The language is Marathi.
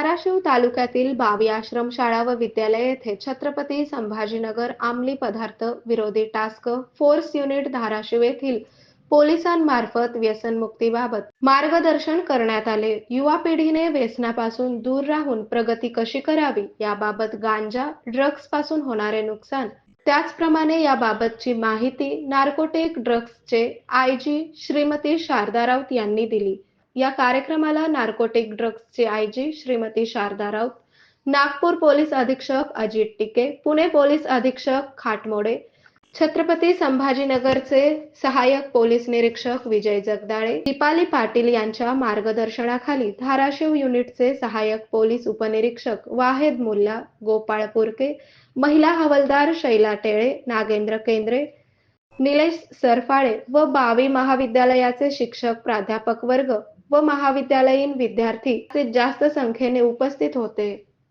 धाराशिव तालुक्यातील बावी आश्रम शाळा व विद्यालय येथे छत्रपती संभाजीनगर अंमली पदार्थ विरोधी टास्क फोर्स युनिट धाराशिव येथील पोलिसांमार्फत व्यसनमुक्तीबाबत मार्गदर्शन करण्यात आले. युवा पिढीने व्यसनापासून दूर राहून प्रगती कशी करावी याबाबत गांजा ड्रग्जपासून होणारे नुकसान त्याचप्रमाणे याबाबतची माहिती नार्कोटेक ड्रग्जचे आय जी श्रीमती शारदा राऊत यांनी दिली. या कार्यक्रमाला narcotic ड्रग्जचे I G Shrimati Sharda Raut Nagpur police अधीक्षक अजित टिके पुणे पोलीस अधीक्षक खाटमोडे छत्रपती संभाजीनगरचे सहाय्यक पोलीस निरीक्षक विजय जगदाळे दीपाली पाटील यांच्या मार्गदर्शनाखाली धाराशिव युनिटचे सहाय्यक पोलीस उपनिरीक्षक वाहेद मुल्ला गोपाळ पुरके महिला हवलदार शैला टेळे नागेंद्र केंद्रे निलेश सरफाळे व बावी महाविद्यालयाचे शिक्षक प्राध्यापक वर्ग व महाविद्यालयीन विद्यार्थी ते जास्त संख्येने उपस्थित होते.